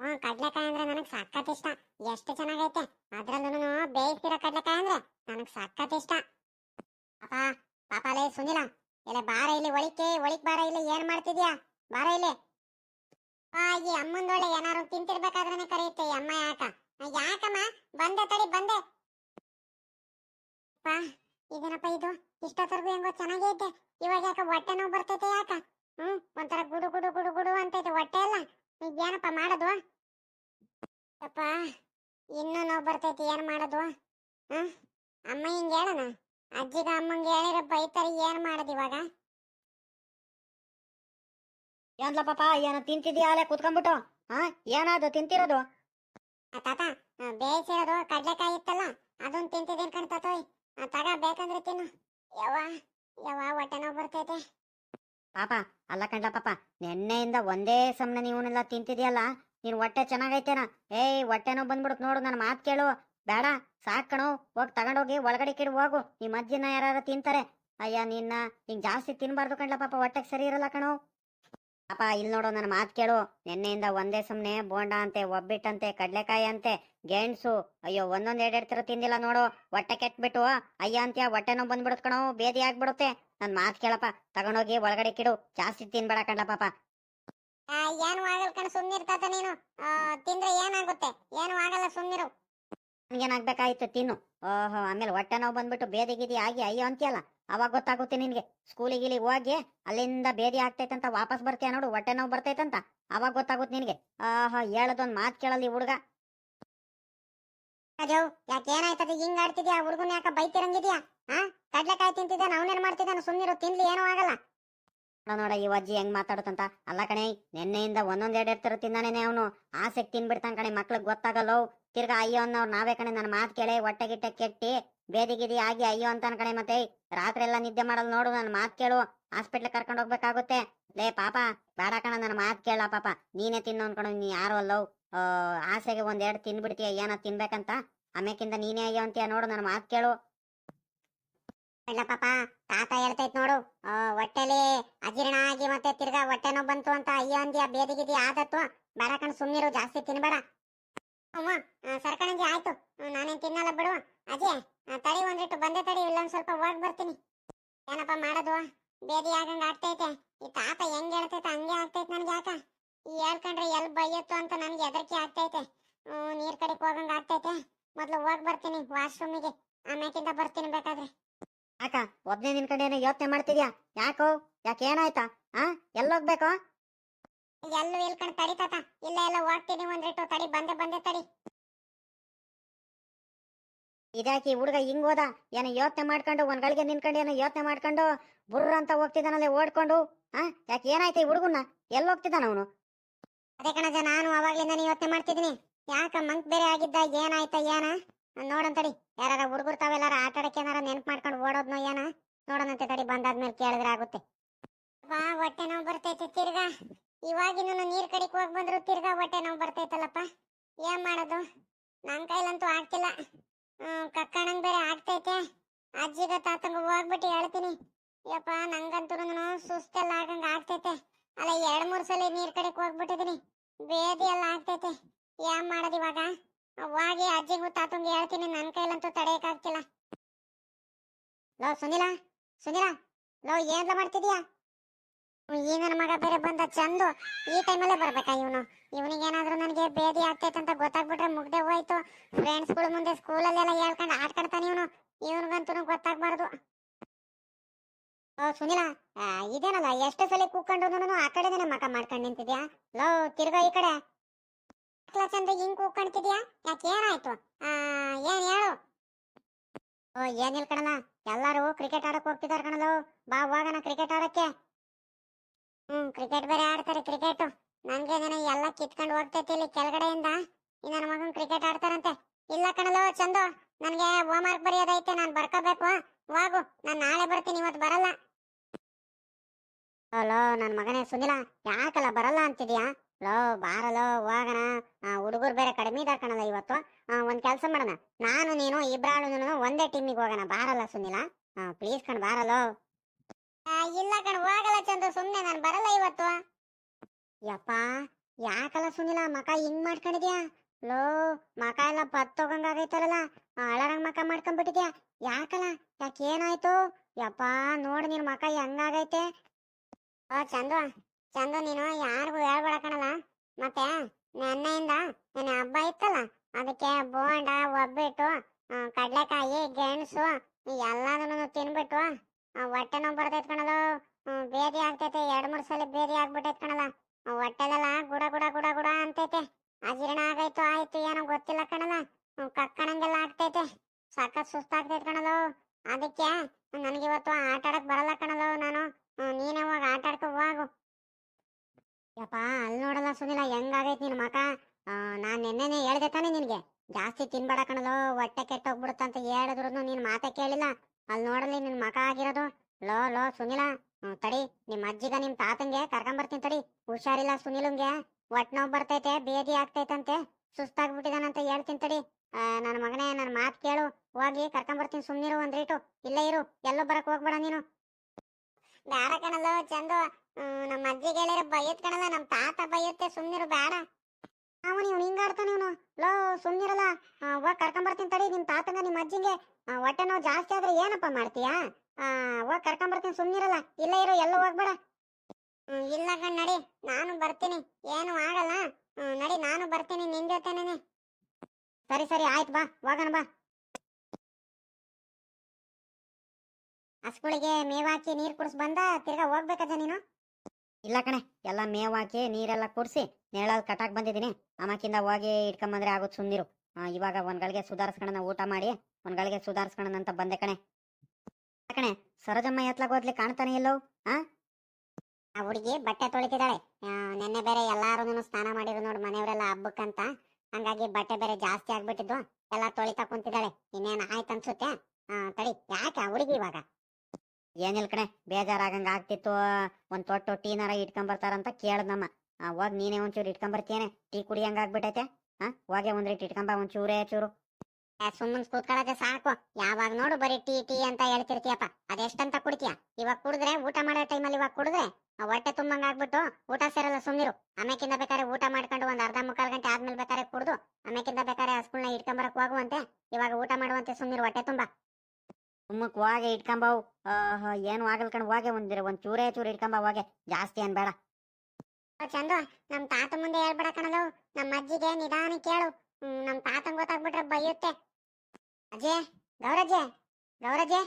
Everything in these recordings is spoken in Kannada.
ಹ್ಮ್, ಕಡ್ಲೆಕಾಯಿ ಅಂದ್ರೆ ನನಗ್ ಸಖತ್ ಇಷ್ಟ. ಎಷ್ಟು ಚೆನ್ನಾಗೈತೆ. ಅದ್ರಲ್ಲೂ ಬೇಯಿಸ್ತಿರೋ ಕಡ್ಲೆಕಾಯಿ ಅಂದ್ರೆ ನನಗ್ ಸಖತ್ ಇಷ್ಟ. ಪಾಪ ಪಾಪ ಲೇ ಸುನಿಲ ಇಲ್ಲ ಬಾರ ಇಲ್ಲಿ ಒಳಿಕೆ, ಒಳಿಕ್ ಬಾರ ಇಲ್ಲಿ ಏನ್ ಮಾಡ್ತಿದ್ಯಾ? ಬಾರ ಇಲ್ಲಿ. ಆ, ಈ ಅಮ್ಮಂದೊಳ್ಳೆ ಏನಾರು ತಿಂತಿರ್ಬೇಕಾದ್ರೆ ಕರೆಯುತ್ತೆ ಅಮ್ಮ ಯಾಕ? ಯಾಕಮ್ಮ? ಬಂದೆ ತಡಿ, ಬಂದೆ. ಪಾ ಇದೇನಪ್ಪ ಇದು? ಇಷ್ಟೊತ್ತರ್ಗು ಹೆಂಗೋ ಚೆನ್ನಾಗೇ ಇವಾಗ ಯಾಕ ಹೊಟ್ಟೆ ನೋವು ಬರ್ತೈತೆ ಯಾಕ? ಹ್ಮ್, ಒಂಥರ ಗುಡು ಗುಡು ಗುಡು ಗುಡು ಅಂತೈತೆ, ಹೊಟ್ಟೆ ಎಲ್ಲ. ಏನಪ್ಪ ಮಾಡೋದು? ಅಪ್ಪ ಇನ್ನೂ ನೋವು ಬರ್ತೈತಿ ಏನು ಮಾಡೋದು? ಹಾಂ? ಅಮ್ಮ ಹಿಂಗೆ ಹೇಳೋಣ? ಅಜ್ಜಿಗ ಅಮ್ಮಂಗೆ ಹೇಳಿರ ಬೈತಾರೆ ಏನು ಮಾಡೋದು ಇವಾಗ? ಏನ್ಲ ಪಾಪ ಏನೋ ತಿಂತಿದ್ಯಾ ಅಲ್ಲೇ ಕುತ್ಕೊಂಡ್ಬಿಟ್ಟು? ಹಾ? ಏನದು ತಿಂತಿರೋದು? ಆ ತಾತ ಬೇಯಿಸಿರೋದು ಕಡ್ಲೆಕಾಯಿ ಇತ್ತಲ್ಲ ಅದನ್ನ ತಿಂತಿದ್ದೀನಿ ಕಣ್ತಾತೋಯ್ ತಗ ಬೇಕಂದ್ರೆ ತಿನ್ನು. ಯವ್ವ ಯಾವ ಹೊಟ್ಟೆ ನೋವು ಬರ್ತೈತೆ. ಪಾಪ, ಅಲ್ಲ ಕಂಡ್ಲ ಪಾಪ, ನೆನ್ನೆಯಿಂದ ಒಂದೇ ಸಮನೆ ನೀವನ್ನೆಲ್ಲ ತಿಂತಿದ್ಯಲ್ಲ, ನೀನು ಹೊಟ್ಟೆ ಚೆನ್ನಾಗೈತೇನ? ಏಯ್ ಹೊಟ್ಟೆನೋ ಬಂದ್ಬಿಡುತ್ತೆ ನೋಡು, ನನ್ನ ಮಾತು ಕೇಳು. ಬೇಡ, ಸಾಕ್ ಕಣೋ, ಹೋಗ್ ತಗೊಂಡೋಗಿ ಒಳಗಡೆ ಕಿಡು ಹೋಗು. ಈ ಅಜ್ಜಿನ ಯಾರು ತಿಂತಾರೆ. ಅಯ್ಯ, ನಿನ್ನ ಹಿಂಗ್ ಜಾಸ್ತಿ ತಿನ್ಬಾರ್ದು ಕಂಡ್ಲ ಪಾಪ, ಹೊಟ್ಟೆಗೆ ಸರಿ ಇರಲ್ಲ ಕಣೋ. ಪಾಪ ಇಲ್ಲಿ ನೋಡು ನನ್ನ ಮಾತು ಕೇಳು. ನಿನ್ನೆಯಿಂದ ಒಂದೇ ಸುಮ್ಮನೆ ಬೋಂಡ ಅಂತೆ, ಒಬ್ಬಿಟ್ಟಂತೆ ಕಡಲೆಕಾಯಿ ಅಂತೆ ಗೆಣಸು. ಅಯ್ಯೋ, ಒಂದೊಂದ್ ಎರಡೆರಡು ತರ ತಿಂದಿಲ್ಲ ನೋಡು. ಹೊಟ್ಟೆ ಕೆಟ್ಬಿಟ್ಟು, ಅಯ್ಯ ಅಂತ್ಯ ಹೊಟ್ಟೆ ನೋವು ಬಂದ್ಬಿಡುತ್ ಕಣೋ, ಬೇದಿ ಆಗ್ಬಿಡುತ್ತೆ. ನನ್ನ ಮಾತು ಕೇಳಪ್ಪ, ತಗೊಂಡೋಗಿ ಒಳಗಡೆ ಕಿಡು. ಜಾಸ್ತಿ ತಿನ್ಬೇಡ ಕಣ್ಲ ಪಾಪ ಏನು ಆಗಲ್ಲ ಕಣ ಸುಮ್ಮನಿರ್ತಾತ ನೀನು. ತಿಂದ್ರೆ ಏನಾಗುತ್ತೆ? ಏನು ಆಗಲ್ಲ ಸುಮ್ಮನಿರು ನನಗೇನಾಗಬೇಕಾಯ್ತು ತಿನ್ನು. ಓಹೋ, ಆಮೇಲೆ ಹೊಟ್ಟೆ ನೋವು ಬಂದ್ಬಿಟ್ಟು, ಬೇದಿ ಗಿದಿ ಆಗಿ, ಅಯ್ಯೋ ಅಂತೀಯಲ್ಲ. ಅವಾಗ ಗೊತ್ತಾಗುತ್ತೆ ನಿನ್ಗೆ. ಸ್ಕೂಲಿಗೆ ಇಲ್ಲಿ ಹೋಗಿ ಅಲ್ಲಿಂದ ಬೇದಿ ಆಗ್ತೈತಂತ ವಾಪಸ್ ಬರ್ತೀಯ ನೋಡು ಹೊಟ್ಟೆ ನೋವು ಬರ್ತೈತಂತ. ಅವಾಗ ಗೊತ್ತಾಗುತ್ತೆ ನಿನ್ಗೆ. ಆಹಾ ಹೇಳದೊಂದ್ ಮಾತ್ ಕೇಳಲ್ಲಿ ಹುಡುಗ. ಅಜೋ ಯಾಕೆ ಏನಾಯ್ತದ? ಹಿಂಗ್ ಆಡ್ತಿದ್ಯಾ? ಹುಡುಗನ್ ಯಾಕ ಬೈತಿರಂಗಿದ್ಯಾ? ಹಾ ಕಡ್ಲೆಕಾಯಿ ತಿಂತಿದ್ದೆ ನಾವನೇನ್ ಮಾಡ್ತಿದ್ದಾನ? ಸುಮ್ಮನಿರು ತಿನ್ಲಿ ಏನೂ ಆಗಲ್ಲ. ನೋಡ ಈ ಅಜ್ಜಿ ಹೆಂಗ್ ಮಾತಾಡುತ್ತಂತ. ಅಲ್ಲ ಕಣೆ ನಿನ್ನೆಯಿಂದ ಒಂದೊಂದ್ ಎರಡ್ ತರ ತಿಂದಾನೇನೆ ಅವನು. ಆಸೆಗೆ ತಿನ್ಬಿಡ್ತಾನ ಕಣೆ ಮಕ್ಳಿಗೆ ಗೊತ್ತಾಗಲ್ಲೋ. ತಿರ್ಗಾ ಅಯ್ಯೋ ಅನ್ನೋರು ನಾವೇ ಕಣೆ ನನ್ನ ಮಾತು ಕೇಳಿ ಹೊಟ್ಟೆ ಗಿಟ್ಟೆ ಕೆಟ್ಟಿ ಬೇದಿ ಗಿದಿ ಆಗಿ ಅಯ್ಯೋ ಅಂತ ಕಣೆ ಮತ್ತೆ, ರಾತ್ರಿ ಎಲ್ಲ ನಿದ್ದೆ ಮಾಡಲ್ ನೋಡು ನನ್ನ ಮಾತು ಕೇಳು ಹಾಸ್ಪಿಟ್ಲ್ ಕರ್ಕೊಂಡು ಹೋಗ್ಬೇಕಾಗುತ್ತೆ. ಲೇ ಪಾಪ, ಬೇಡ ಕಣ ನನ್ನ ಮಾತು ಕೇಳ ಪಾಪ, ನೀನೇ ತಿನ್ನು ಅನ್ಕೊಂಡು ನೀ ಯಾರು ಅಲ್ಲವ್ ಆಸೆಗೆ ಒಂದೆರಡು ತಿನ್ಬಿಡ್ತೀಯ ಏನ ತಿನ್ಬೇಕಂತ ಆಮೇಕಿಂದ ನೀನೇ ಅಯ್ಯೋ ಅಂತೀಯ ನೋಡು ನನ್ನ ಮಾತು ಕೇಳು. ಇಲ್ಲ ಪಾಪ, ತಾತ ಹೇಳ್ತೈತ್ ನೋಡು ಹೊಟ್ಟೆಲಿ ಅಜೀರ್ಣ ಆಗಿ ಮತ್ತೆ ತಿರ್ಗಾ ಹೊಟ್ಟೆ ಬಂತು ಅಂತ ಅಯ್ಯೋ ಅಂದ್ಯಾ, ಬೇದಿಗಿದಿ ಆದತ್ತು ಬೇಡ ಕಣ್ ಸುಮ್ಮನಿರು ಜಾಸ್ತಿ ತಿನ್ಬೇಡ. ಅಮ್ಮ ಸರ್ಕಣಂಜಿ ಆಯ್ತು. ನಾನೇನ್ ತಿನ್ನಲ್ಲ ಬಿಡುವ ಅಜಿ ತಡಿ ಒಂದಿಟ್ಟು, ಬಂದೆ ತಡಿ, ಇಲ್ಲೊಂದ್ ಸ್ವಲ್ಪ ಹೋಗ್ ಬರ್ತೀನಿ. ಏನಪ್ಪ ಮಾಡೋದು? ಬೇದಿ ಆಗಂಗ ಆಗ್ತೈತೆ. ಈ ತಾತ ಹೆಂಗ್ ಹೇಳ್ತೈತೆ, ಹಂಗೆ ಆಗ್ತೈತೆ ನನ್ಗೆ ಯಾಕ? ಈ ಹೇಳ್ಕೊಂಡ್ರೆ ಎಲ್ ಬೈಯತ್ತು ಅಂತ ನನ್ಗೆ ಹೆದರಿಕೆ ಆಗ್ತೈತೆ. ನೀರ್ ಕಡೆಕ್ ಹೋಗಂಗ ಆಗ್ತೈತೆ. ಮೊದ್ಲು ಹೋಗ್ ಬರ್ತೀನಿ, ವಾಶ್ರೂಮಿಗೆ. ಆಮ್ಯಾಕಿಂದ ಬರ್ತೀನಿ ಬೇಕಾದ್ರೆ. ಯಾಕ, ಒಬ್ನೇ ನಿನ್ ಕಡೆ ಏನೋ ಯೋಚನೆ ಮಾಡ್ತಿದ್ಯಾ? ಯಾಕೋ ಯಾಕೆ ಏನಾಯ್ತಾ ಆ, ಎಲ್ಲೋಗ್ಬೇಕು? ಎಲ್ಲೂ ಇಲ್ಕಂಡ್ ತಡಿ ತಾತ? ಇಲ್ಲ ಎಲ್ಲ ಹೋಗ್ತೀನಿ ಒಂದಿಟ್ಟು ತಡಿ ಬಂದೆ ಬಂದೆ ತಡಿ. ಇದಾಕಿ ಹುಡುಗ ಹಿಂಗ್ ಹೋದ? ಏನೋ ಯೋಚನೆ ಮಾಡ್ಕೊಂಡು ಒಂದ್ ಗಳಿಗೆ ನಿನ್ಕೊಂಡು ಏನೋ ಯೋಚನೆ ಮಾಡ್ಕೊಂಡು ಬುರ್ರ ಅಂತ ಹೋಗ್ತಿದ್ದಾನಲ್ಲೇ ಓಡ್ಕೊಂಡು ಹಾ ಯಾಕೆ ಏನಾಯ್ತು ಈ ಹುಡುಗನ್ನ? ಎಲ್ಲಿ ಹೋಗ್ತಿದ್ದಾನ ಅವನು? ಅದೇ ಕಣಜ ನಾನು ಅವಾಗ್ಲಿಂದ ಯೋಚನೆ ಮಾಡ್ತಿದ್ದೀನಿ. ಯಾಕ ಮಂಕ್ ಬೇರೆ ಆಗಿದ್ದ ಏನಾಯ್ತ ಏನ? ನೋಡಂತಡಿ ತಡಿ. ಯಾರ ಹುಡುಗರು ತಾವೆಲ್ಲಾರ ಆಟ ಆಡಕ್ಕೆ ಏನಾರ ನೆನ್ಪ್ ಮಾಡ್ಕೊಂಡು ಓಡೋದ್ನೋ ಏನ? ನೋಡೋಣಂತೆ ತಡಿ ಬಂದಾದ್ಮೇಲೆ ಕೇಳಿದ್ರೆ ಆಗುತ್ತೆ. ಬಾ ಹೊಟ್ಟೆ ನೋವು ಬರ್ತೈತಿ ತಿರ್ಗಾ. ಇವಾಗಿನ ನೀರ್ ಕಡಿಕ್ ಹೋಗ್ ಬಂದ್ರು ತಿರ್ಗಾ ಹೊಟ್ಟೆ ನಾವು ಬರ್ತೈತಲ್ಲಪ್ಪ. ಏನ್ ಮಾಡೋದು? ನನ್ ಕೈಲಂತೂ ಆಗ್ತಿಲ್ಲ. ಹ್ಮ್ ಕಕ್ಕಣಂಗ್ ಬೇರೆ ಆಗ್ತೈತೆ. ಅಜ್ಜಿಗ ತಾತಂಗ ಹೋಗ್ಬಿಟ್ಟು ಹೇಳ್ತೀನಿ. ಯಪ್ಪ ನಂಗಂತೂ ಸುಸ್ತೆಲ್ಲ ಆಗಂಗ ಆಗ್ತೈತೆ. ಅಲ್ಲ, ಎರಡ್ ಮೂರ್ ಸಲ ನೀರ್ ಕಡೆಕ್ ಹೋಗ್ಬಿಟ್ಟಿದೀನಿ. ಬೇದಿ ಎಲ್ಲ ಆಗ್ತೈತೆ. ಏನ್ ಮಾಡೋದು ಇವಾಗ? ಹೋಗಿ ಅಜ್ಜಿಗೂ ತಾತಂಗ ಹೇಳ್ತೀನಿ, ನನ್ ಕೈಲಂತೂ ತಡೆಯಕ್ ಆಗ್ತಿಲ್ಲ. ಲೋ, ಸುನಿಲ ಸುನಿಲ, ಲೋ ಏನ್ ಮಾಡ್ತಿದ್ಯಾ? ಈ ನನ್ನ ಮಗ ಬೇರೆ ಬಂದ ಚಂದು ಈ ಟೈಮಲ್ಲೇ ಬರ್ಬೇಕಾ ಇವನು? ಇವನಿಗೆ ಏನಾದ್ರೂ ನನಗೆ ಬೇದಿ ಆಗ್ತೈತೆ ಅಂತ ಗೊತ್ತಾಗ್ಬಿಟ್ರೆ ಮುಗ್ದೆ ಹೋಯ್ತು. ಫ್ರೆಂಡ್ಸ್ಗಳು ಮುಂದೆ ಸ್ಕೂಲಲ್ಲೆಲ್ಲ ಹೇಳ್ಕೊಂಡು ಆಡ್ಕೊಳ್ತಾನೆ ಇವನು. ಇವನಿಗಂತೂ ಗೊತ್ತಾಗ್ಬಾರ್ದು. ಓ, ಸುನಿಲ ಇದೇನಲ್ಲ, ಎಷ್ಟು ಸಲ ಕೂತ್ಕೊಂಡು ಆ ಕಡೆನೇ ಮಕ ಮಾಡ್ಕೊಂಡು ನಿಂತಿದ್ಯಾ? ಲೋ, ತಿರ್ಗೋ ಈ ಕಡೆ. ಕ್ಲಾಸ್ ಅಂದ್ರೆ ಹಿಂಗ್ ಕೂತ್ಕೊಂತಿದ್ಯಾ ಯಾಕೆ, ಏನಾಯ್ತು? ಏನ್ ಹೇಳು? ಓ ಏನ್ ಕಣಲ್ಲ. ಎಲ್ಲಾರು ಕ್ರಿಕೆಟ್ ಆಡಕ್ ಹೋಗ್ತಿದಾರ ಲೋ ಬಾ, ಹೋಗೋಣ ಕ್ರಿಕೆಟ್ ಆಡಕ್ಕೆ. ಹ್ಮ್ ಕ್ರಿಕೆಟ್ ಬೇರೆ ಆಡ್ತಾರೆ ಕ್ರಿಕೆಟ್ ನನ್ಗೆ ಏನೇನೋ ಎಲ್ಲ ಕಿತ್ಕೊಂಡು ಹೋಗ್ತೈತಿ ಇಲ್ಲಿ ಕೆಳಗಡೆಯಿಂದ. ಈ ನನ್ನ ಮಗನ್ ಕ್ರಿಕೆಟ್ ಆಡ್ತಾರಂತೆ. ಇಲ್ಲ ಕಣಲು, ಚಂದು, ನನ್ಗೆ ಹೋಮ್ ವರ್ಕ್ ಬರೆಯೋದೈತೆ, ನಾನ್ ಬರ್ಕೋಬೇಕು. ಹೋಗು, ನಾನ್ ನಾಳೆ ಬರ್ತೀನಿ ಇವತ್ತು ಬರಲ್ಲ. ಲೋ, ನನ್ ಮಗನೇ ಸುನಿಲ ಯಾಕಲ್ಲ ಬರಲ್ಲ ಅಂತಿದ್ಯಾ? ಲೋ, ಬಾರಲೋ, ಹೋಗಣ. ಹುಡುಗರು ಬೇರೆ ಕಡಿಮೆ ಕಣಲ್ಲ ಇವತ್ತು. ಒಂದ್ ಕೆಲ್ಸ ಮಾಡೋಣ. ನಾನು, ನೀನು ಇಬ್ರಾಳು ಒಂದೇ ಟೀಮಿಗೆ ಹೋಗೋಣ. ಬಾರಲ್ಲ ಸುನಿಲ. ಪ್ಲೀಸ್ ಕಣ್, ಬಾರಲೋ. ಇಲ್ಲ ಕಣ, ಹೋಗಲ್ಲ ಚಂದ ಸುಮ್ನೆ ನಾನು ಬರಲ್ಲ ಇವತ್ತು. ಯಪ್ಪ, ಯಾಕಲ್ಲ ಸುನಿಲ, ಮಕ ಹಿಂಗ್ ಮಾಡ್ಕೊಂಡಿದ್ಯಾ? ಲೋ, ಮಕ ಎಲ್ಲ ಬತ್ತೋಗಂಗಾಗೈತಲ್ಲ ಅಳರಂಗ್ ಮಕ ಮಾಡ್ಕೊಂಡ್ಬಿಟ್ಟಿದ್ಯಾ ಯಾಕಲ್ಲ, ಯಾಕೆ ಏನಾಯ್ತು? ಯಪ್ಪ, ನೋಡು ನಿನ್ ಮಕ ಹೆಂಗಾಗೈತೆ ಓ ಚಂದು ಚಂದು ನೀನು ಯಾರಿಗೂ ಹೇಳ್ಬೇಡ ಕಣಲ್ಲ. ಮತ್ತೆ, ನೆನ್ನೆಯಿಂದ ನನ್ನ ಹಬ್ಬ ಇತ್ತಲ್ಲ, ಅದಕ್ಕೆ ಬೋಂಡ, ಒಬ್ಬಿಟ್ಟು ಕಡಲೆಕಾಯಿ, ಗೆಣಸು, ಎಲ್ಲದನ್ನು ತಿನ್ಬಿಟ್ಟು ಹೊಟ್ಟೆ ನೋವು ಬರ್ತೈತ್ ಕಣಲು ಬೇದಿ ಆಗ್ತೈತೆ. ಎರಡು ಮೂರು ಸಲ ಬೇದಿ ಆಗ್ಬಿಟ್ಟೈತ್ ಕಣಲ್ಲ. ಆ, ಹೊಟ್ಟೆಲೆಲ್ಲ ಗುಡ ಗುಡ ಗುಡ ಗುಡ ಅಂತೈತೆ. ಅಜೀರ್ಣ ಆಗೈತು ಆಯ್ತು ಏನೋ ಗೊತ್ತಿಲ್ಲ ಕಣಲ್ಲ. ಹ್ಮ್, ಕಕ್ಕಣಂಗೆಲ್ಲ ಆಗ್ತೈತೆ. ಸಖತ್ ಸುಸ್ತಾಗ್ತೈತೆ ಕಣಲು ಅದಕ್ಕೆ ನನಗಿವತ್ತು ಆಟ ಆಡಕ್ ಬರಲ್ಲ ಕಣಲು ನಾನು. ನೀನೇ ಹೋಗಿ ಆಟ ಆಡ್ಕೊ ಹೋಗು. ಯಪ್ಪ ಅಲ್ಲಿ ನೋಡಲ್ಲ ಸುನಿಲ ಹೆಂಗಾಗೈತ್ ನಿನ್ ಮಕ? ನಾನ್ ನಿನ್ನೆನೆ ಹೇಳ್ದೆ ತಾನೇ ನಿನ್ಗೆ. ಜಾಸ್ತಿ ತಿನ್ಬೇಡ ಕಣಲು ಹೊಟ್ಟೆ ಕೆಟ್ಟೋಗ್ಬಿಡುತ್ತಂತ ಹೇಳಿದ್ರು ನೀನ್ ಮಾತೆ ಕೇಳಿಲ್ಲ. ಅಲ್ಲಿ ನೋಡಲಿ ನಿನ್ ಮಕ ಆಗಿರೋದು. ಲೋ ಲೋ, ಸುನಿಲ. ತಡಿ. ನಿಮ್ ಅಜ್ಜಿಗ ನಿಮ್ ತಾತಂಗೆ ಕರ್ಕೊಂಬರ್ತೀನಿ ತಡಿ. ಹುಷಾರಿಲ್ಲ ಸುನಿಲಂಗೆ. ಒಟ್ ನೋವು ಬರ್ತೈತೆ, ಬೇದಿ ಆಗ್ತೈತಂತೆ. ಸುಸ್ತಾಗ್ಬಿಟ್ಟಿದಾನಂತ ಹೇಳ್ತೀನಿ ತಡಿ. ನನ್ನ ಮಗನೇ ನನ್ನ ಮಾತು ಕೇಳು. ಹೋಗಿ ಕರ್ಕೊಂಬರ್ತೀನಿ, ಸುಮ್ನಿರು, ಒಂದ್ ರೀಟು. ಇಲ್ಲೇ ಇರು. ಎಲ್ಲೋ ಬರಕ್ ಹೋಗ್ಬೇಡ ನೀನು. ಬೇಡ ಕಣಲ್ಲ, ಚಂದು. ನಮ್ಮ ಅಜ್ಜಿಗೆ ಹೇಳಿರ ಬೈಯತ್ ಕಣಲ್ಲ ನಮ್ಮ ತಾತ ಬೈಯುತ್ತೆ, ಸುಮ್ನಿರು ಬೇಡ ಅವನು ಇವ್ನು ಹಿಂಗಾಡ್ತಾನೆ ಇವನು. ಲೋ, ಸುಮ್ನಿರಲ್ಲ. ಹೋಗಿ ಕರ್ಕೊಂಬರ್ತೀನಿ ತಡಿ. ನಿಮ್ ತಾತಂಗ ನಿಮ್ಮ ಅಜ್ಜಿಗೆ ಹೊಟ್ಟೆ ನೋವು ಜಾಸ್ತಿ ಆದ್ರೆ ಏನಪ್ಪ ಮಾಡ್ತೀಯಾ? ಹೋಗಿ ಕರ್ಕೊಂಬರ್ತೀನಿ ಸುಮ್ಮನಿರಲ್ಲ ಇಲ್ಲ ಇರೋ, ಎಲ್ಲೂ ಹೋಗ್ಬೇಡ. ಇಲ್ಲ ಕಣ್, ನಡಿ. ನಾನು ಬರ್ತೀನಿ. ಏನು ಆಗಲ್ಲ. ನಡಿ, ನಾನು ಬರ್ತೀನಿ ನಿನ್ ಜೊತೆನೇ ಸರಿ ಸರಿ, ಆಯ್ತು ಬಾ, ಹೋಗೋಣ ಬಾ. ಹಸ್ಗಳಿಗೆ ಮೇವಾಕಿ ನೀರ್ ಕುಡಿಸ್ ಬಂದ, ತಿರ್ಗಾ ಹೋಗ್ಬೇಕಜ್ಜ ನೀನು? ಇಲ್ಲ ಕಣೆ, ಎಲ್ಲ ಮೇವಾಕಿ ನೀರೆಲ್ಲ ಕುಡಿಸಿ, ನೆರಳಲ್ಲಿ ಕಟಾಕ್ ಬಂದಿದ್ದೀನಿ. ಅಮ್ಮಕ್ಕಿಂದ ಹೋಗಿ ಇಟ್ಕೊಂಬಂದ್ರೆ ಆಗೋದು ಸುಂದಿರು ಇವಾಗ ಒಂದ್ಗಳಿಗೆ ಗಳಿಗೆ ಸುಧಾರಿಸ್ಕೊಂಡ ಊಟ ಮಾಡಿ ಒಂದ್ ಗಳಿಗೆ ಸುಧಾರಿಸ್ಕೊಂಡ ಅಂತ ಬಂದೆ ಕಣೆ. ಕಣೆ, ಸರೋಜಮ್ಮ ಎತ್ಲಾಗ ಹೋದ್ಲಿ ಕಾಣ್ತಾನೆ ಇಲ್ಲೋ? ಆ? ಹುಡುಗಿ ಬಟ್ಟೆ ತೊಳಿತಿದ್ದಾಳೆ. ನೆನ್ನೆ ಬೇರೆ ಎಲ್ಲಾರು ಸ್ನಾನ ಮಾಡಿರು ನೋಡು ಮನೆಯವರೆಲ್ಲ ಹಬ್ಬಕ್ಕಂತ. ಹಂಗಾಗಿ ಬಟ್ಟೆ ಬೇರೆ ಜಾಸ್ತಿ ಆಗ್ಬಿಟ್ಟಿದ್ವು. ಎಲ್ಲ ತೊಳಿತಾ ಕುಂತಿದ್ದಾಳೆ. ಇನ್ನೇನ್ ಆಯ್ತು ಅನ್ಸುತ್ತೆ ತಡಿ, ಯಾಕೆ ಆ ಹುಡುಗಿ ಇವಾಗ? ಏನಿಲ್ಲ ಕಣೆ, ಬೇಜಾರಾಗಂಗ ಆಗ್ತಿತ್ತು. ಒಂದ್ ತೊಟ್ಟು ಟೀನಾರ ಇಟ್ಕೊಂಬರ್ತಾರಂತ ನಮ್ಮ. ಅವಾಗ ನೀನೇ ಒಂಚೂರು ಇಟ್ಕೊಂಬರ್ತೀಯನೆ. ಟೀ ಕುಡಿಯಂಗ ಆಗ್ಬಿಟ್ಟೈತೆ ಹಾ? ಹೋಗೆ ಒಂದ್ ರೀಟ್ ಇಟ್ಕೊಂಬ ಒಂದ್ ಚೂರೇ ಚೂರು. ಸುಮ್ಮನ್ ಕೂತ್ಕೊಳ್ಳೋದೆ ಸಾಕು. ಯಾವಾಗ ನೋಡು ಬರೀ ಟೀ ಟೀ ಅಂತ ಹೇಳ್ತಿರ್ತೀಯಪ್ಪ. ಅದೆಷ್ಟಂತ ಕುಡಿತೀಯ? ಇವಾಗ ಕುಡಿದ್ರೆ ಊಟ ಮಾಡೋ ಟೈಮಲ್ಲಿ ಇವಾಗ ಕುಡಿದ್ರೆ ಹೊಟ್ಟೆ ತುಂಬಂಗ ಆಗ್ಬಿಟ್ಟು ಊಟ ಸೇರಲ್ಲ ಸುಮ್ಮನಿರು ಆಮೇಕಿಂದ ಬೇಕಾದ್ರೆ ಊಟ ಮಾಡ್ಕೊಂಡು ಒಂದ್ ಅರ್ಧ ಮುಕ್ಕಾಲ್ ಗಂಟೆ ಆದ್ಮೇಲೆ ಬೇಕಾದ್ರೆ ಕುಡ್ದು ಆಮೇಕಿಂದ ಬೇಕಾದ್ರೆ ಹಸ್ಗಳ್ನ ಇಟ್ಕೊಂಬರಕ್ ಹೋಗುವಂತೆ. ಇವಾಗ ಊಟ ಮಾಡುವಂತೆ ಸುಮ್ಮನಿರು ಹೊಟ್ಟೆ ತುಂಬಾ. ಸುಮ್ಮಕ್ ಹೋಗೆ ಇಟ್ಕೊಂಬವು ಏನು ಆಗಲ್ಕಂಡು ಹೋಗಿ ಒಂದಿರ ಒಂದ್ ಚೂರೇ ಚೂರು ಇಟ್ಕೊಂಬ, ಹೋಗೆ. ಜಾಸ್ತಿ ಏನ್ ಬೇಡ. ಚಂದು, ನಮ್ ತಾತ ಮುಂದೆ ಹೇಳ್ಬೇಡ ಕಣಲು. ನಮ್ಮ ಅಜ್ಜಿಗೆ ನಿಧಾನ ಕೇಳು. ನಮ್ ತಾತನ್ ಗೊತ್ತಾಗ್ಬಿಟ್ರೆ ಬೈಯುತ್ತೆ. ಅಜಯ್ ಗೌರಜ್ಜೆ ಗೌರಜ್ಜೆ.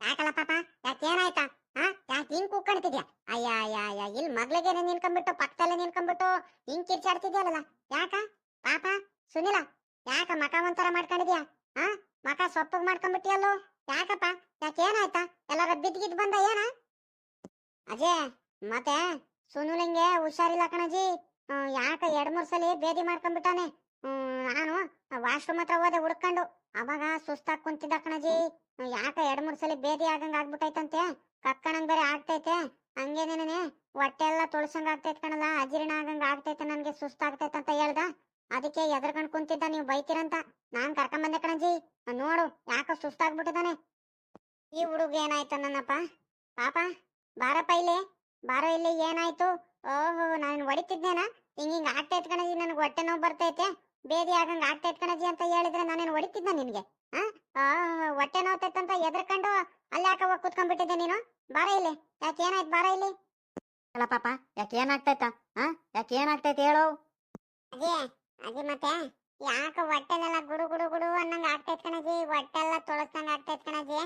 ಯಾಕಲ್ಲ ಪಾಪ? ಯಾಕೆ ಏನಾಯ್ತಾ? ಹಾ ಯಾಕೆ ಹಿಂಗ್ ಕೂತ್ಕೊಂತಿದ್ಯಾ ಅಯ್ಯ ಅಯ್ಯ ಅಯ್ಯ ಇಲ್ಲಿ ಮಗ್ಳಿಗೆ ನಿನ್ಕೊಂಡ್ಬಿಟ್ಟು ಪಕ್ಕದಲ್ಲೇ ನಿನ್ಕೊಂಡ್ಬಿಟ್ಟು ಹಿಂಗ್ ಕಿರ್ಚಾಡ್ತಿದ್ಯಲ್ಲ ಯಾಕ? ಪಾಪ? ಸುನಿಲ, ಯಾಕ ಮಕ ಒಂಥರ ಮಾಡ್ಕೊಂಡಿದ್ಯಾ? ಹಾ ಮಕ ಸೊಪ್ಪಗ್ ಮಾಡ್ಕೊಂಡ್ಬಿಟ್ಟಿಯಲ್ಲೋ. ಯಾಕಪ್ಪ? ಯಾಕೆ ಏನಾಯ್ತಾ? ಎಲ್ಲಾರ ಬಿದ್ದ ಬಂದ ಏನ? ಅಜಯ್ ಮತ್ತೆ ಸುನುಲಿಂಗೆ ಹುಷಾರಿಲ್ಲ ಕಣಜಿ. ಯಾಕ ಎರಡ್ ಮೂರ್ ಸಲ ಬೇದಿ ಮಾಡ್ಕೊಂಡ್ಬಿಟ್ಟಾನೆ. ನಾನು ವಾಶ್ರೂಮ್ ಹತ್ರ ಹೋದೆ ಹುಡ್ಕೊಂಡು. ಅವಾಗ ಸುಸ್ತಾಗ್ ಕುಂತಿದ್ದ ಕಣಜಿ. ಯಾಕ ಎರಡ್ ಮೂರ್ ಸಲ ಬೇದಿ ಆಗಂಗ್ ಆಗ್ಬಿಟ್ಟೈತಂತೆ. ಕಕ್ಕಣಂಗ್ ಬೇರೆ ಆಗ್ತೈತೆ. ಹಂಗೇನೇನೆ ಹೊಟ್ಟೆ ಎಲ್ಲ ತೊಳ್ಸಂಗ್ ಆಗ್ತೈತೆ ಕಣಲ್ಲ. ಅಜೀರ್ಣ ಆಗಂಗ್ ಆಗ್ತೈತೆ ನನ್ಗೆ, ಸುಸ್ತಾಗ್ತೈತೆ ಅಂತ ಹೇಳ್ದ. ಅದಕ್ಕೆ ಎದ್ರಕೊಂಡ್ ಕುಂತಿದ್ದ ನೀವು ಬೈತೀರಂತ ನಾನ್ ಕರ್ಕೊಂಡ್ ಬಂದೆ ಕಣಜಿ ನೋಡು ಯಾಕ ಸುಸ್ತಾಗ್ಬಿಟ್ಟಿದಾನೆ. ಈ ಹುಡುಗ ಏನಾಯ್ತ ನನ್ನಪ್ಪ? ಪಾಪ, ಬಾರಪ್ಪ ಇಲ್ಲಿ. ಬಾರೋ ಇಲ್ಲಿ ಏನಾಯ್ತು? ಓಹೋ ನಾನು ಹೊಡಿತಿದ್ದೇನಾ ಹಿಂಗ ಹಿಂಗ ಆಗ್ತೈತ್ ಕಣಜಿ ನನಗೆ ಹೊಟ್ಟೆ ನೋವು ಬರ್ತೈತೆ. ಬೇದಿ ಆಗಂಗ ಆಗ್ತೈತ್ ಕಣಜಿ ಅಂತ ಹೇಳಿದ್ರೆ ನಾನೇನು ಹೊಡಿತಿದ್ದ ನಿನ್ಗೆ? ಹೊಟ್ಟೆ ನೋವ್ತೈತೆ ಅಂತ ಎದ್ರಕೊಂಡು ಅಲ್ಲಿ ಯಾಕೆ ಹೋಗಿ ಕುತ್ಕೊಂಡ್ಬಿಟ್ಟಿದ್ದೆ ನೀನು? ಬಾರ ಇಲ್ಲಿ ಯಾಕೆ ಏನಾಯ್ತು ಬಾರ ಇಲ್ಲಿ? ಅಲ್ಲ ಪಾಪ ಯಾಕೆ ಏನಾಗ್ತೈತ? ಹಾ ಯಾಕೆ ಏನಾಗ್ತೈತೆ ಹೇಳು? ಅಜಿ ಅಜಿ ಮತ್ತೆ ಯಾಕೆ ಹೊಟ್ಟೆಲೆಲ್ಲ ಗುಡು ಗುಡು ಗುಡು ಅನ್ನಂಗ ಆಗ್ತೈತ್ ಕಣಜಿ ಹೊಟ್ಟೆ ಎಲ್ಲ ತೊಳಸ್ದಂಗ್ ಆಗ್ತೈತ್ ಕಣಜಿ.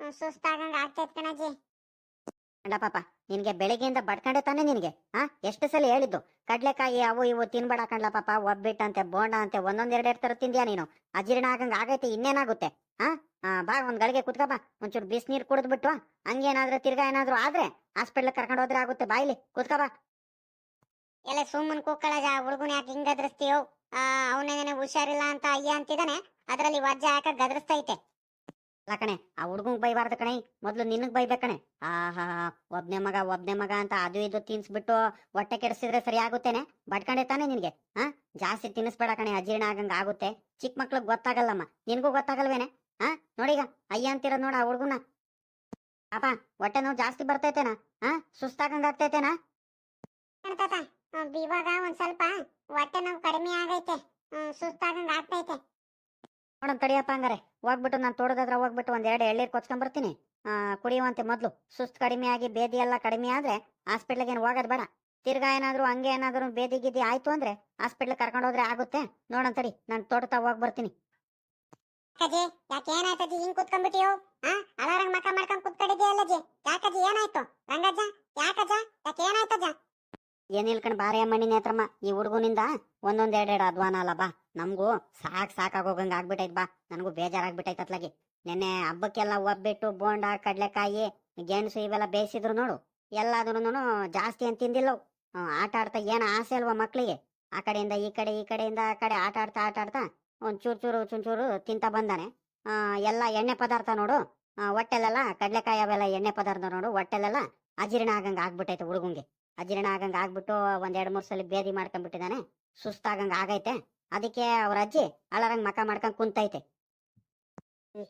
ಸುಸ್ತಾಗಂಗ ಆಗ್ತೈತ್ ಕಣಜಿ. ಪಾಪ ನಿನ್ಗೆ ಬೆಳಿಗ್ಗೆಯಿಂದ ಬಡ್ಕಂಡೆ ತಾನೆ ನಿನ್ಗೆ ಹಾ ಎಷ್ಟು ಸಲ ಹೇಳಿದ್ದು? ಕಡ್ಲೆಕಾಯಿ ಅವು ಇವು ತಿನ್ಬೇಡ ಕಣ್ಲ ಪಾಪ, ಒಬ್ಬಿಟ್ಟಂತೆ ಬೋಂಡ ಅಂತೆ ಒಂದೊಂದ್ ಎರಡೆರಡು ತರ ತಿಂದ್ಯಾ ನೀನು? ಅಜೀರ್ಣ ಆಗಂಗ್ ಆಗೈತೆ, ಇನ್ನೇನಾಗುತ್ತೆ ಹಾ ಬಾ, ಒಂದ್ ಗಳಿಗೆ ಕುತ್ಕ ಬಾ, ಒಂಚೂರು ಬಿಸಿನೀರು ಕುಡಿದ್ಬಿಟ್ಟು ಹಂಗೇನಾದ್ರೂ, ತಿರ್ಗಾ ಏನಾದ್ರು ಆದ್ರೆ ಹಾಸ್ಪಿಟ್ಲ್ ಕರ್ಕೊಂಡು ಹೋದ್ರೆ ಆಗುತ್ತೆ, ಬಾಯ್ಲಿ, ಕುತ್ಕ ಬಾ. ಎಲ್ಲ ಸುಮ್ಮನ್ ಕೂಕ್ಕಳಜ ಹುಡುಗನ ಯಾಕೆ ಹಿಂಗ್ ಗದ್ರಿಸ್ತೀಯೋ? ಅವನೇನೆ ಹುಷಾರಿಲ್ಲ ಅಂತ ಅಯ್ಯ ಅಂತಿದ್ದಾನೆ ಅದ್ರಲ್ಲಿ ವಜ್ಜ ಹಾಕ ಗದ್ರಿಸ್ತೈತೆ. ಅಲ್ಲ ಕಣೆ ಆ ಹುಡುಗಂಗ್ ಬೈಬಾರ್ದು ಕಣೆ ಮೊದ್ಲು ನಿನಗ್ ಬೈಬೇಕಣೆ. ಕಣೆ ಆಹಾ ಒಬ್ನೇ ಮಗ ಒಬ್ನೇ ಮಗ ಅಂತ ಅದು ಇದು ತಿನ್ಸ್ಬಿಟ್ಟು ಹೊಟ್ಟೆ ಕೆಡಿಸಿದ್ರೆ ಸರಿ ಆಗುತ್ತೇನೆ? ಬಡ್ಕಂಡೆ ತಾನೆ ನಿನ್ಗೆ ಹಾ? ಜಾಸ್ತಿ ತಿನ್ನಿಸ್ಬೇಡ ಕಣೆ ಅಜೀರ್ಣ ಆಗಂಗ್ ಆಗುತ್ತೆ. ಚಿಕ್ಕ ಮಕ್ಳಿಗೆ ಗೊತ್ತಾಗಲ್ಲಮ್ಮ ನಿನ್ಗೂ ಗೊತ್ತಾಗಲ್ವೇನೆ? ಹಾ? ನೋಡಿಗ ಅಯ್ಯ ಅಂತಿರೋದ್ ನೋಡ ಆ ಹುಡುಗನ ಪಾಪ ಹೊಟ್ಟೆ ನೋವು ಜಾಸ್ತಿ ಬರ್ತೈತೇನ? ಹಾ? ಸುಸ್ತಾಗಂಗ್ ಆಗ್ತೈತೆನಾ? ತಾತ ಆ, ಇವಾಗ ಒಂದ್ ಸ್ವಲ್ಪ ಹೊಟ್ಟೆ ನೋವು ಕಡಿಮೆ ಆಗೈತೆ. ಸುಸ್ತಾಗಂಗ್ ಆಗ್ತೈತೆ. ನೋಡೋಣ ತಡಿಯಪ್ಪ ಹಂಗಾರೆ. ಹೋಗ್ಬಿಟ್ಟು ನಾನು ತೋಟದತ್ರ ಹೋಗ್ಬಿಟ್ಟು ಒಂದ್ ಎರಡು ಎಳ್ನೀರು ಕೊಚ್ಕೊಂಬರ್ತೀನಿ. ಕುಡಿಯುವಂತೆ ಮೊದಲು. ಸುಸ್ತು ಕಡಿಮೆ ಆಗಿ ಬೇದಿ ಎಲ್ಲ ಕಡಿಮೆ ಆದ್ರೆ ಹಾಸ್ಪಿಟ್ಲಿಗೆ ಏನು ಹೋಗೋದ್ ಬೇಡ. ತಿರ್ಗಾ ಏನಾದ್ರು ಹಂಗೆ ಏನಾದ್ರು ಬೇದಿ ಗಿದಿ ಆಯ್ತು ಅಂದ್ರೆ ಹಾಸ್ಪಿಟ್ಲ್ ಕರ್ಕೊಂಡು ಹೋದ್ರೆ ಆಗುತ್ತೆ. ನೋಡೋಣ ತಡಿ, ನಾನು ತೋಟದ ಹೋಗ್ ಬರ್ತೀನಿ. ಯಾಕಜ್ಜಿ ಯಾಕೆ ಏನಾಯ್ತಜ್ಜಿ ಹಿಂಗ್ ಕುತ್ಕೊಂಡ್ಬಿಟ್ಟಿಯೋ? ಅಲಾರಂಗ್ ಮಕ ಮಾಡ್ಕೊಂಡ್ ಕುತ್ಕೊಂಡಿದ್ಯಲ್ಲಜ್ಜಿ ಯಾಕಜ್ಜಿ, ಏನಾಯ್ತು? ರಂಗಜ್ಜ ಯಾಕಜ್ಜ, ಯಾಕೆ ಏನಾಯ್ತಜ್ಜ? ಏನಿಲ್ಲ ಇಲ್ಕಂಡ್ ಬಾರಿ ನೇತ್ರಮ್ಮ, ಈ ಹುಡುಗನಿಂದ ಒಂದೊಂದ್ ಎರಡೆರಡು ಅದ್ವಾನ ಅಲ್ಲ ಬಾ. ನಮಗೂ ಸಾಕ್ ಸಾಕಾಗೋಗಂಗ್ ಆಗ್ಬಿಟ್ಟೈತ್ ಬಾ. ನನಗೂ ಬೇಜಾರಾಗ್ಬಿಟ್ಟೈತ್ ಅತ್ಲಾಗಿ. ನೆನ್ನೆ ಹಬ್ಬಕ್ಕೆಲ್ಲ ಒಬ್ಬಿಟ್ಟು, ಬೋಂಡ, ಕಡ್ಲೆಕಾಯಿ, ಗೆಣಸು ಇವೆಲ್ಲ ಬೇಯಿಸಿದ್ರು ನೋಡು. ಎಲ್ಲಾದ್ರೂನು ಜಾಸ್ತಿ ಅಂತ ತಿಂದಿಲ್ಲವು. ಆಟ ಆಡ್ತಾ ಏನ್ ಆಸೆ ಅಲ್ವಾ ಮಕ್ಳಿಗೆ? ಆ ಕಡೆಯಿಂದ, ಈ ಕಡೆ, ಈ ಕಡೆಯಿಂದ, ಆ ಕಡೆ ಆಟ ಆಡ್ತಾ ಆಟ ಆಡ್ತಾ ಒಂದ್ ಚೂರ್, ಚೂರು ಚುಂಚೂರು ತಿಂತ ಬಂದಾನೆ. ಎಲ್ಲ ಎಣ್ಣೆ ಪದಾರ್ಥ ನೋಡು. ಹೊಟ್ಟೆಲ್ಲ ಹೊಟ್ಟೆಲೆಲ್ಲ ಕಡ್ಲೆಕಾಯಿ ಅವೆಲ್ಲ ಎಣ್ಣೆ ಪದಾರ್ಥ ನೋಡು. ಹೊಟ್ಟೆಲೆಲ್ಲ ಅಜೀರ್ಣ ಆಗಂಗ ಆಗ್ಬಿಟ್ಟೈತೆ ಹುಡುಗಂಗೆ. ಅಜೀರ್ಣ ಆಗಂಗ ಆಗ್ಬಿಟ್ಟು ಒಂದ್ ಎರಡ್ ಮೂರ್ ಸಲ ಬೇದಿ ಮಾಡ್ಕೊಂಡ್ಬಿಟ್ಟಿದಾನೆ. ಸುಸ್ತಾಗಂಗ ಆಗೈತೆ. ಅದಕ್ಕೆ ಅವ್ರ ಅಜ್ಜಿ ಅಳರಂಗ್ ಮಕ ಮಾಡ್ಕೊಂಡ್ ಕುಂತೈತೆ.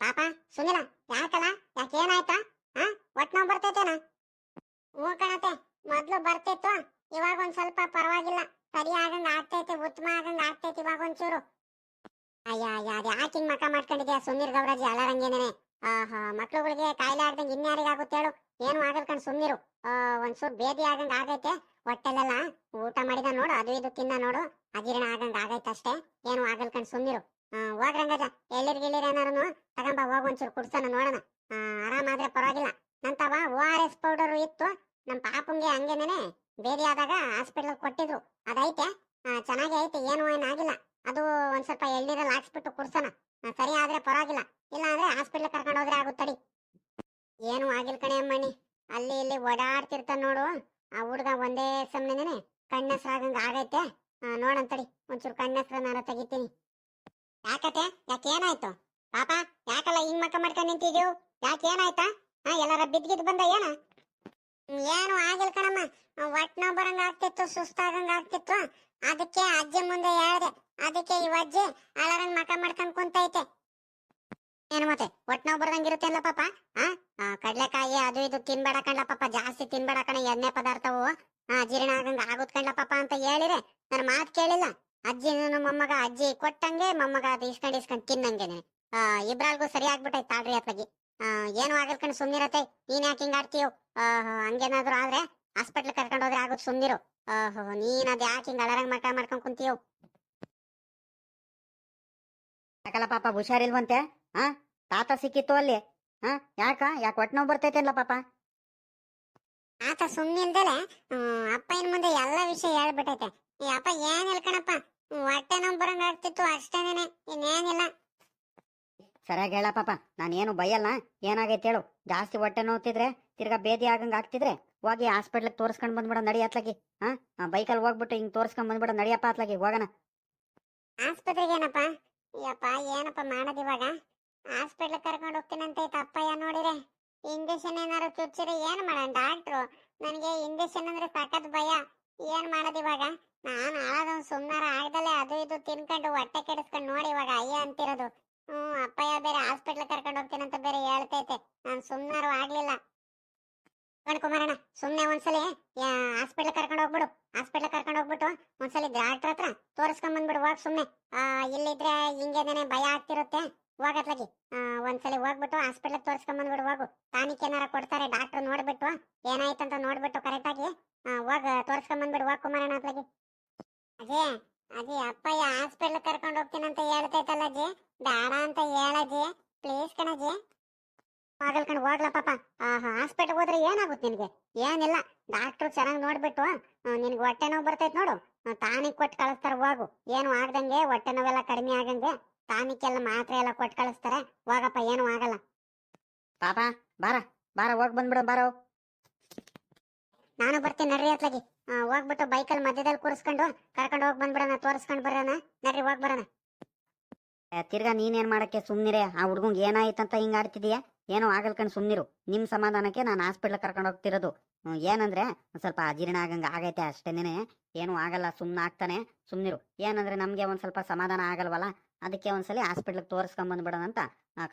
ಪಾಪ, ಸುನಿಲ, ಯಾಕಲ್ಲ? ಯಾಕೇನಾಯ್ತಾ ಹಾ? ಒಟ್ ನಾವು ಬರ್ತೈತೇನ? ಹ್ಞೂ ಮೊದ್ಲು ಬರ್ತಿತ್ತು. ಇವಾಗ ಒಂದ್ ಸ್ವಲ್ಪ ಪರವಾಗಿಲ್ಲ. ಸರಿ ಆಗ್ತೈತೆ, ಉತ್ತಮ ಆಗಂಗ ಆಗ್ತೈತೆ ಇವಾಗ ಒಂಚೂರು. ಅಯ್ಯ ಅಯ್ಯ, ಅದ್ ಹಿಂಗ್ ಮಕ ಮಾಡ್ಕೊಂಡಿದ್ಯಾ ಸುನೀರ್ ಗೌರಾಜಿ ಅಲಾರಂಗೇನೇನೆ ಆಹಾ, ಮಕ್ಳುಗಳಿಗೆ ಕಾಯಿಲೆ ಆಗ್ದಂಗ್ ಇನ್ಯಾರಿಗಾಗುತ್ತೆ ಹೇಳು? ಏನು ಆಗಲ್ಕಂಡ್ ಸುಮ್ನಿರು ಆ, ಸ್ವಲ್ಪ ಬೇದಿ ಆಗಂಗ ಆಗೈತೆ. ಹೊಟ್ಟೆಲೆಲ್ಲ ಊಟ ಮಾಡಿದ ನೋಡು ಅದು ಇದು ತಿನ್ನ ನೋಡು. ಅಜೀರ್ಣ ಆಗಂಗ್ ಆಗೈತೆ ಅಷ್ಟೇ. ಏನು ಆಗಲ್ ಕಣ್ ಸುಮ್ನಿರು. ಹೋಗ್ ರಂಗಜ ಎಳ್ಳಿರ್ ಗಿಳಿರ್ ಏನಾರು ತಗೊಂಬ ಹೋಗ್ ಒಂಚೂರು ಕುಡ್ಸೋಣ ನೋಡೋಣ. ಆರಾಮಾದ್ರೆ ಪರವಾಗಿಲ್ಲ. ನಂತವ ಓ ಆರ್ ಎಸ್ ಪೌಡರ್ ಇತ್ತು. ನಮ್ ಪಾಪುಂಗೆ ಹಂಗೇನೇನೆ ಬೇದಿ ಆದಾಗ ಹಾಸ್ಪಿಟಲ್ ಕೊಟ್ಟಿದ್ರು. ಅದೈತೆ. ಚೆನ್ನಾಗಿ ಐತೆ ಏನು ಏನಾಗಿಲ್ಲ ಅದು ಒಂದ್ ಸ್ವಲ್ಪ ಎಳ್ನೀರಲ್ಲಿ ಹಾಕ್ಸ್ಬಿಟ್ಟು ಕುಡ್ಸೋಣ. ಆ, ಸರಿ ಆದ್ರೆ ಪರವಾಗಿಲ್ಲ. ಇಲ್ಲ ಅಂದ್ರೆ ಹಾಸ್ಪಿಟ್ಲ್ ಕರ್ಕೊಂಡು ಹೋದ್ರೆ ಆಗುತ್ತಡಿ. ಏನು ಆಗಿಲ್ ಕಣೆ ಅಮ್ಮಣ್ಣಿ. ಅಲ್ಲಿ ಇಲ್ಲಿ ಓಡಾಡ್ತಿರ್ತ ನೋಡು. ಆ ಹುಡುಗ ಒಂದೇ ಸಮನೆನೆ ಕಣ್ಣಸ್ರಾಗಂಗ ಆಗೈತೆ. ನೋಡಂತಡಿ ಒಂಚೂರು ಕಣ್ಣಸ್ರನಾರ ತೆಗಿತೀನಿ. ಯಾಕತೆ ಯಾಕೆ ಏನಾಯ್ತು? ಪಾಪ, ಯಾಕಲ್ಲ ಹಿಂಗ್ ಮಕ್ಕ ಮಾಡ್ಕೊಂಡ್ ನಿಂತಿದ್ಯು? ಯಾಕೆ ಏನಾಯ್ತಾ? ಹಾ, ಎಲ್ಲಾರ ಬಿದ್ಗಿದ್ ಬಂದ ಏನ? ಏನು ಆಗಿಲ್ಲ ಕಣಮ್ಮ. ನೋವು ಬರಂಗ ಆಗ್ತಿತ್ತು ಸುಸ್ತಾಗಂಗ ಆಗ್ತಿತ್ತು. ಅದಕ್ಕೆ ಅಜ್ಜಿ ಮುಂದೆ ಹೇಳ್ದೆ. ಅದಕ್ಕೆ ಇವ ಅಜ್ಜಿ ಅಳರಂಗ್ ಮಕ ಮಾಡ್ಕೊಂಡ್ ಕುಂತೈತೆ. ಏನು ಮತ್ತೆ ಒಟ್ ಬರ್ದಂಗೆ ಬರ್ದಂಗಿರುತ್ತೆ ಅಲ್ಲ ಪಾಪ? ಆ? ಕಡ್ಲೆಕಾಯಿ ಅದು ಇದು ತಿನ್ಬೇಡ ಕಣ್ಲ ಪಾಪ, ಜಾಸ್ತಿ ತಿನ್ಬೇಡ ಕಣ ಎಣ್ಣೆ ಪದಾರ್ಥವು. ಆ, ಜೀರ್ಣ ಆಗಂಗ ಆಗುತ್ ಕಣ್ಲ ಪಾಪ ಅಂತ ಹೇಳಿದ್ರೆ ನನ್ನ ಮಾತು ಕೇಳಿಲ್ಲ. ಅಜ್ಜಿ ಮೊಮ್ಮಗ, ಅಜ್ಜಿ ಕೊಟ್ಟಂಗೆ ಮೊಮ್ಮಗ ಅದು ಇಸ್ಕೊಂಡ್ ಇಸ್ಕೊಂಡ್ ತಿನ್ನಂಗೆನೆ. ಆ ಇಬ್ರಾಲ್ಗೂ ಸರಿ ಆಗ್ಬಿಟ್ಟೈತೆ ತಾಳ್ರಿ ಅತ್ಲಾಗಿ. ಆ, ಏನು ಆಗಲ್ ಕಣ್ ಸುಮ್ನಿರತ್ತೆ. ನೀನ್ ಯಾಕೆ ಹಿಂಗ್ ಆಡ್ತೀಯೋ? ಹಂಗೇನಾದ್ರು ಆದ್ರೆ ಹಾಸ್ಪಿಟ್ಲ್ ಕರ್ಕೊಂಡು ಹೋದ್ರೆ ಆಗುತ್ತೆ ಸುಮ್ನಿರು. ಓಹೋ ನೀನ್ ಅದ್ ಯಾಕೆ ಹಿಂಗ್ ಅಲರಂಗ್ ಮಕ ಮಾಡ್ಕೊಂಡ್ ಕುಂತೀಯೋ? ಯಾಕಲ್ಲ ಪಾಪ, ಹುಷಾರಿಲ್ವಂತೆ? ಹಾ ತಾತ ಸಿಕ್ಕಿತ್ತು ಅಲ್ಲಿ. ಹಾ ಯಾಕ? ಯಾಕೆ ಹೊಟ್ಟೆ ನೋವು ಬರ್ತೈತೆ ಅಲ್ಲ ಪಾಪ? ಆತ ಸುಮ್ಮನೆ ಹ್ಮ್, ಅಪ್ಪ ಇನ್ ಮುಂದೆ ಎಲ್ಲ ವಿಷಯ ಹೇಳ್ಬಿಟ್ಟೈತೆ. ಈ ಅಪ್ಪ ಏನ್ ಕಣಪ್ಪ ಹ್ಮ್, ಹೊಟ್ಟೆ ನೋವು ಬರಂಗ್ ಆಗ್ತಿತ್ತು ಅಷ್ಟೇನೇನೆ ಇನ್ನೇನಿಲ್ಲ. ಸರಿಯಾಗಿ ಹೇಳ ಪಾಪ ನಾನೇನು ಬೈಯಲ್ಲ ಏನಾಗೈತೆ ಹೇಳು. ಜಾಸ್ತಿ ಹೊಟ್ಟೆ ನೋವುತ್ತಿದ್ರೆ ತಿರ್ಗಾ ಬೇದಿ ಆಗಂಗ ಆಗ್ತಿದ್ರೆ ಹೋಗಿ ಹಾಸ್ಪಿಟ್ಲಿಗೆ ತೋರಿಸ್ಕೊಂಡ್ ಬಂದ್ಬಿಡ ನಡಿ ಅತ್ಲಾಗಿ ಹಾ? ಬೈಕಲ್ಲಿ ಹೋಗ್ಬಿಟ್ಟು ಹಿಂಗ್ ತೋರಿಸ್ಕೊಂಡ್ ಬಂದ್ಬಿಡ ನಡಿಯಪ್ಪ ಅತ್ಲಾಗಿ ಹೋಗೋಣ. ಆಸ್ಪತ್ರೆಗೆ ಏನಪ್ಪ? ಯಪ್ಪ ಏನಪ್ಪ ಮಾಡೋದ್ ಇವಾಗ? ಹಾಸ್ಪಿಟ್ಲ್ ಕರ್ಕೊಂಡು ಹೋಗ್ತೀನಂತ ಐತ ಅಪ್ಪಯ್ಯ ನೋಡಿರೆ. ಇಂಜೆಕ್ಷನ್ ಏನಾರು ಚುಚ್ಚಿರಿ ಏನ್ ಮಾಡೋಣ ಡಾಕ್ಟ್ರು? ನನಗೆ ಇಂಜೆಕ್ಷನ್ ಅಂದ್ರೆ ಸಖತ್ ಭಯ. ಏನ್ ಮಾಡೋದು ಇವಾಗ? ನಾನು ಆಳದೊಂದು ಸುಮ್ನಾರ ಆಗ್ದಲೆ ಅದು ಇದು ತಿನ್ಕೊಂಡು ಹೊಟ್ಟೆ ಕೆಡಿಸ್ಕೊಂಡು ನೋಡಿ ಇವಾಗ ಅಯ್ಯ ಅಂತಿರೋದು. ಹ್ಮ್ ಅಪ್ಪಯ್ಯ ಬೇರೆ ಹಾಸ್ಪಿಟ್ಲ್ ಕರ್ಕೊಂಡು ಹೋಗ್ತೀನಂತ ಬೇರೆ ಹೇಳ್ತೈತೆ. ನಾನು ಸುಮ್ನಾರು ಆಗ್ಲಿಲ್ಲ. ಕುಮಾರಣ್ಣ ಸುಮ್ನೆ ಒಂದ್ಸಲಿ ಹಾಸ್ಪಿಟ್ಲ್ ಕರ್ಕೊಂಡು ಹೋಗ್ಬಿಡು. ಹಾಸ್ಪಿಟ್ಲ್ ಕರ್ಕೊಂಡು ಹೋಗ್ಬಿಟ್ಟು ಒಂದ್ಸಲಿ ಡಾಕ್ಟರ್ ಹತ್ರ ತೋರಿಸ್ಕೊಂಡ್ ಬಂದ್ಬಿಡು ಹೋಗ್ ಸುಮ್ನೆ. ಆ, ಇಲ್ಲಿದ್ರೆ ಹಿಂಗೇನೆ ಭಯ ಆಗ್ತಿರುತ್ತೆ. ಹೋಗತ್ಲಾಗಿ ಒಂದ್ಸಲಿ ಹೋಗ್ಬಿಟ್ಟು ಹಾಸ್ಪಿಟ್ಲ್ ತೋರಿಸ್ಕೊಂಬಂದ್ಬಿಡು, ಹೋಗು. ಟಾನಿಕ್ ಏನಾರ ಕೊಡ್ತಾರೆ ಡಾಕ್ಟರ್ ನೋಡ್ಬಿಟ್ಟು, ಏನಾಯ್ತಂತ ನೋಡ್ಬಿಟ್ಟು ಕರೆಕ್ಟ್ ಆಗಿ ಹೋಗ, ತೋರಿಸ್ಕೊಂಬಂದ್ಬಿಡು, ಹೋಗ್ ಕುಮಾರಣ್ಣ ಅತ್ಲಾಗಿ ಅಜೇ, ಅಜಿ, ಅಪ್ಪಯ್ಯ ಹಾಸ್ಪಿಟ್ಲ್ ಕರ್ಕೊಂಡು ಹೋಗ್ತೀನಂತ ಹೇಳ್ತೈತಲ್ಲ ಅಜ್ಜಿ ಬೇಡ ಅಂತ ಹೇಳಜ್ಜಿ ಪ್ಲೀಸ್ ಕಣಜ್ಜಿ ಆಗಲ್ ಹೋಗ್ಲ ಪಾಪ. ಹಾಸ್ಪಿಟಲ್ ಹೋದ್ರೆ ಏನಾಗುತ್ತೆ ನಿನಗೆ? ಏನಿಲ್ಲ. ಡಾಕ್ಟ್ರು ಚೆನ್ನಾಗಿ ನೋಡ್ಬಿಟ್ಟು ನಿನ್ಗೆ ಹೊಟ್ಟೆ ನೋವು ಬರ್ತೈತೆ ನೋಡು. ಟಾನಿಕ್ ಕೊಟ್ಟು ಕಳಿಸ್ತಾರ, ಹೋಗು. ಏನು ಆಗ್ದಂಗೆ, ಹೊಟ್ಟೆ ನೋವೆಲ್ಲ ಕಡಿಮೆ ಆಗಂಗೆ. ಟಾನಿಕ್ ಎಲ್ಲ ಮಾತ್ರೆ ಎಲ್ಲ ಕೊಟ್ಟು ಕಳಿಸ್ತಾರೆ. ಹೋಗಪ್ಪ ಏನು ಆಗಲ್ಲ. ಪಾಪ ಬಾರ ಬಾರ ಹೋಗ್ ಬಂದ್ಬಿಡ ಬಾರೋ. ನಾನು ಬರ್ತೀನಿ ನಡ್ರಿ ಅತ್ಲಾಗಿ. ಹೋಗ್ಬಿಟ್ಟು ಬೈಕಲ್ಲಿ ಮಧ್ಯದಲ್ಲಿ ಕೂರಿಸ್ಕೊಂಡು ಕರ್ಕೊಂಡು ಹೋಗಿ ಬಂದ್ಬಿಡೋಣ ತೋರಿಸ್ಕೊಂಡು ಬರೋಣ. ನಡ್ರಿ ಹೋಗಿ ಬರೋಣ. ತಿರ್ಗಾ ತಿರ್ಗಾ ನೀನೇನು ಮಾಡಕ್ಕೆ ಸುಮ್ಮನಿರೇ ಆ ಹುಡ್ಗಂಗ್ ಏನಾಯ್ತಂತ ಹಿಂಗೆ ಆಡ್ತಿದೀಯ ಏನೋ ಆಗಲ್ಕಂಡು ಸುಮ್ಮನಿರು ಸುಮ್ನಿರು. ನಿಮ್ ಸಮಾಧಾನಕ್ಕೆ ನಾನು ಹಾಸ್ಪಿಟ್ಲ್ ಕರ್ಕೊಂಡು ಹೋಗ್ತಿರೋದು. ಏನಂದ್ರೆ ಒಂದ್ ಸ್ವಲ್ಪ ಅಜೀರ್ಣ ಆಗಂಗ ಆಗೈತೆ ಅಷ್ಟೇನೆ ಏನು ಆಗಲ್ಲ, ಸುಮ್ನ ಆಗ್ತಾನೆ, ಸುಮ್ನಿರು. ಏನಂದ್ರೆ ನಮ್ಗೆ ಒಂದ್ ಸ್ವಲ್ಪ ಸಮಾಧಾನ ಆಗಲ್ವಲ್ಲ, ಅದಕ್ಕೆ ಒಂದ್ಸಲಿ ಹಾಸ್ಪಿಟ್ಲಿಗೆ ತೋರಿಸ್ಕೊಂಡ್ ಬಂದ್ಬಿಡೋಣ ಅಂತ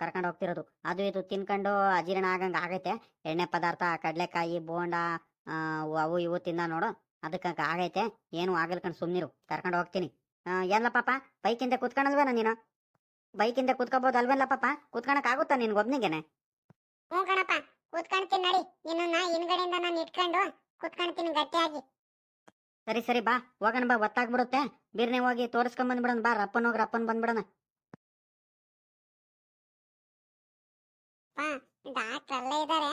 ಕರ್ಕೊಂಡು ಹೋಗ್ತಿರೋದು. ಅದು ಇದು ತಿನ್ಕೊಂಡು ಅಜೀರ್ಣ ಆಗಂಗ ಆಗೈತೆ. ಎಣ್ಣೆ ಪದಾರ್ಥ, ಕಡಲೆಕಾಯಿ, ಬೋಂಡ ಅವು ಇವು ತಿಂದ ನೋಡು, ಅದಕ್ಕೆ ಆಗೈತೆ. ಏನು ಆಗಲ್ಕಂಡು ಸುಮ್ಮನಿರು ಕರ್ಕೊಂಡು ಹೋಗ್ತೀನಿ. ಎಲ್ಲ ಪಾಪ? ಬೈಕಿಂದ ಕುತ್ಕೊಳಲ್ವೇನ ನೀನು? ಬೈಕಿಂದ ಕುತ್ಕೋಬೋದು ಅಲ್ವೇನಲ್ಲ ಪಾಪ? ಕುತ್ಕೊಳಕ್ ಆಗುತ್ತಾ ನಿನ್ಗೆ ಒಬ್ನಿಗೆನೆ? ಹ್ಞೂ ಕಣಪ್ಪ ಕೂತ್ಕೊಂಡ್ತೀನಿ ನಡಿ. ನಿನ್ನ ಹಿಂದ್ಗಡೆಯಿಂದ ನಾನು ಇಟ್ಕೊಂಡು ಕೂತ್ಕೊಂಡ್ತೀನಿ ಗಟ್ಟಿಯಾಗಿ. ಸರಿ ಸರಿ ಬಾ. ಹೋಗಣ ಬಾ ಒತ್ತಾಗ್ಬಿಡುತ್ತೆ. ಬಿರ್ನೆ ಹೋಗಿ ತೋರಿಸ್ಕೊಂಡ್ ಬಂದ್ಬಿಡೋಣ ಬಾ. ರಪ್ಪನ್ ಹೋಗಿ ರಪ್ಪನ್ ಬಂದ್ಬಿಡೋಣ. ಡಾಕ್ಟರ್ ಅಲ್ಲೇ ಇದ್ದಾರೆ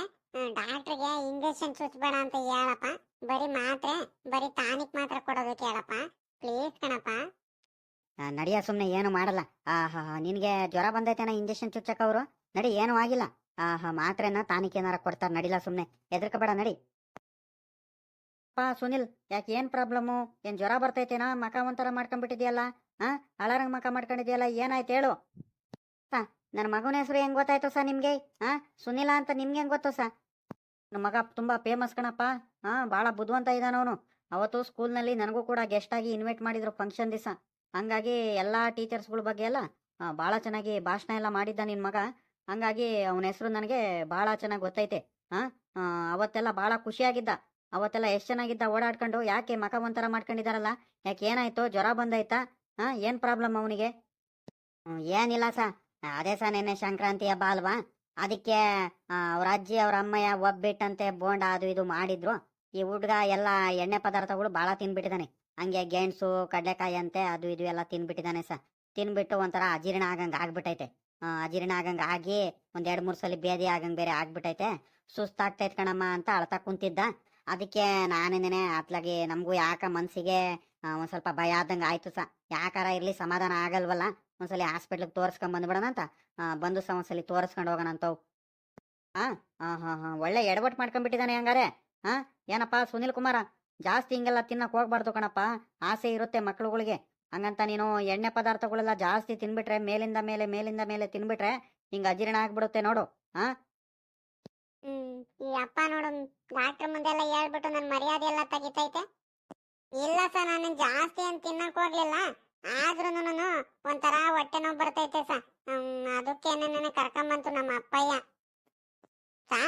ಡಾಕ್ಟರ್ಗೆ ಇಂಜೆಕ್ಷನ್ ಚುಚ್ಚಬೇಡ ಅಂತ ಹೇಳಪ್ಪ. ಬರೀ ಮಾತ್ರೆ ಬರೀ ಟಾನಿಕ್ ಮಾತ್ರ ಕೊಡೋದಕ್ಕೆ ಹೇಳಪ್ಪ. ಪ್ಲೀಸ್ ಕಣಪ್ಪ. ನಡಿಯ ಸುಮ್ಮನೆ ಏನು ಮಾಡಲ್ಲ. ಆಹಾ ನಿನಗೆ ಜ್ವರ ಬಂದೈತೇನ ಇಂಜೆಕ್ಷನ್ ಚುಚ್ಚಕ್ ಅವರು? ನಡಿ ಏನೂ ಆಗಿಲ್ಲ. ಆಹಾ, ಮಾತ್ರೆನ ತಾನಿಕ್ ಏನಾರ ಕೊಡ್ತಾರ ನಡಿಲ್ಲ ಸುಮ್ಮನೆ ಹೆದರ್ಕಬೇಡ, ನಡಿ. ಪಾ, ಸುನಿಲ್, ಯಾಕೆ ಏನ್ ಪ್ರಾಬ್ಲಮ್ಮು ಏನ್ ಜ್ವರ ಬರ್ತೈತೇನಾ? ಮಕ ಒಂಥರ ಮಾಡ್ಕೊಂಡ್ಬಿಟ್ಟಿದ್ಯಲ್ಲ? ಆ ಅಳಾರಂಗ ಮಕ ಮಾಡ್ಕೊಂಡಿದ್ಯಲ್ಲ, ಏನಾಯ್ತು ಹೇಳು. ನನ್ನ ಮಗನ ಹೆಸರು ಹೆಂಗ್ ಗೊತ್ತಾಯ್ತು ಸಾ ನಿಮ್ಗೆ? ಹಾ ಸುನಿಲ ಅಂತ ನಿಮ್ಗೆ ಹೆಂಗ್ ಗೊತ್ತು ಸಾ? ನಮ್ಮ ಮಗ ತುಂಬಾ ಫೇಮಸ್ ಕಣಪ್ಪ. ಹಾ ಭಾಳ ಬುದ್ಧಿವಂತ ಇದ್ದಾನವನು ಅವತ್ತು ಸ್ಕೂಲ್ನಲ್ಲಿ ನನಗೂ ಕೂಡ ಗೆಸ್ಟ್ ಆಗಿ ಇನ್ವೈಟ್ ಮಾಡಿದ್ರು ಫಂಕ್ಷನ್ ದಿವಸ. ಹಂಗಾಗಿ ಎಲ್ಲ ಟೀಚರ್ಸ್ಗಳ ಬಗ್ಗೆ ಎಲ್ಲ ಭಾಳ ಚೆನ್ನಾಗಿ ಭಾಷಣ ಎಲ್ಲ ಮಾಡಿದ್ದ ನಿನ್ನ ಮಗ. ಹಂಗಾಗಿ ಅವನ ಹೆಸರು ನನಗೆ ಭಾಳ ಚೆನ್ನಾಗಿ ಗೊತ್ತೈತೆ. ಹಾಂ? ಅವತ್ತೆಲ್ಲ ಭಾಳ ಖುಷಿಯಾಗಿದ್ದ. ಅವತ್ತೆಲ್ಲ ಎಷ್ಟು ಚೆನ್ನಾಗಿದ್ದ ಓಡಾಡ್ಕೊಂಡು, ಯಾಕೆ ಮಕ ಒಂಥರ ಮಾಡ್ಕೊಂಡಿದ್ದಾರಲ್ಲ ಯಾಕೆ ಏನಾಯ್ತು, ಜ್ವರ ಬಂದೈತಾ? ಹಾಂ, ಏನು ಪ್ರಾಬ್ಲಮ್ ಅವನಿಗೆ? ಏನಿಲ್ಲ ಸ. ಅದೇ ಸ ನೆನ್ನೆ ಸಂಕ್ರಾಂತಿ ಹಬ್ಬ ಅಲ್ವಾ ಅದಕ್ಕೆ ಅವ್ರ ಅಜ್ಜಿ, ಅವ್ರ ಅಮ್ಮಯ್ಯ ಒಬ್ಬಿಟ್ಟಂತೆ ಬೋಂಡ ಅದು ಇದು ಮಾಡಿದ್ರು. ಈ ಹುಡ್ಗ ಎಲ್ಲ ಎಣ್ಣೆ ಪದಾರ್ಥಗಳು ಭಾಳ ತಿನ್ಬಿಟ್ಟಿದ್ದಾನೆ ಹಂಗೆ ಗೆಣಸು ಕಡಲೆಕಾಯಿ ಅಂತೆ ಅದು ಇದು ಎಲ್ಲ ತಿನ್ಬಿಟ್ಟಿದ್ದಾನೆ ಸ. ತಿನ್ಬಿಟ್ಟು ಒಂಥರ ಅಜೀರ್ಣ ಆಗಂಗೆ ಆಗ್ಬಿಟ್ಟೈತೆ. ಅಜೀರ್ಣ ಆಗಂಗ ಆಗಿ ಒಂದ್ ಎರಡ್ ಮೂರ್ ಸಲ ಬೇದಿ ಆಗಂಗ್ ಬೇರೆ ಆಗ್ಬಿಟ್ಟೈತೆ ಸುಸ್ತಾಗ್ತೈತ್ ಕಣಮ್ಮ ಅಂತ ಅಳ್ತಾ ಕುಂತಿದ್ದ. ಅದಕ್ಕೆ ನಾನೇನೇ ಅತ್ಲಾಗಿ ನಮಗೂ ಯಾಕ ಮನ್ಸಿಗೆ ಒಂದ್ ಸ್ವಲ್ಪ ಭಯ ಆದಂಗ ಆಯ್ತು ಸ. ಯಾಕಾರ ಇರ್ಲಿ ಸಮಾಧಾನ ಆಗಲ್ವಲ್ಲ? ಒಂದ್ಸಲಿ ಹಾಸ್ಪಿಟ್ಲಿಗೆ ತೋರಿಸ್ಕೊಂಡ್ ಬಂದ್ಬಿಡೋಣ ಅಂತ. ಬಂದು ಸ ಒಂದ್ಸಲಿ ತೋರಿಸ್ಕೊಂಡು ಹೋಗೋಣ ಅಂತವ್ ಹಾ ಹಾ ಹಾ, ಒಳ್ಳೆ ಎಡವಟ್ ಮಾಡ್ಕೊಂಡ್ಬಿಟ್ಟಿದ್ದಾನೆ ಹಂಗಾರೆ. ಹಾ ಏನಪ್ಪ ಸುನಿಲ್ ಕುಮಾರ? ಜಾಸ್ತಿ ಹಿಂಗೆಲ್ಲ ತಿನ್ನಕ್ ಹೋಗ್ಬಾರ್ದು ಕಣಪ್ಪ. ಆಸೆ ಇರುತ್ತೆ ಮಕ್ಳುಗಳಿಗೆ. ಹಂಗಂತ ನೀನು ಎಣ್ಣೆ ಪದಾರ್ಥಗಳೆಲ್ಲ ಜಾಸ್ತಿ ತಿನ್ಬಿಟ್ರೆ, ಮೇಲಿಂದ ಮೇಲೆ ಮೇಲಿಂದ ಮೇಲೆ ತಿನ್ಬಿಟ್ರೆ ಹಿಂಗ ಅಜೀರ್ಣ ಆಗ್ಬಿಡುತ್ತೆ ನೋಡು ಹ್ಮ್, ಈ ಅಪ್ಪ ನೋಡು, ಡಾಕ್ಟರ್ ಮುಂದೆಲ್ಲ ಹೇಳ್ಬಿಟ್ಟು ನನ್ನ ಮರ್ಯಾದೆ ಎಲ್ಲ ತೆಗಿತೈತೆ. ಇಲ್ಲ ಸರ್, ನಾನು ಜಾಸ್ತಿ ಅಂತ ತಿನ್ನಕ್ ಹೋಗ್ಲಿಲ್ಲ ಆದ್ರೂ ಒಂಥರ ಹೊಟ್ಟೆ ನೋವು ಬರ್ತೈತೆ ಸ ಅದಕ್ಕೆ ನನ್ನ ಕರ್ಕೊಂಬಂತು ನಮ್ಮ ಅಪ್ಪಯ್ಯ. ಸಾ,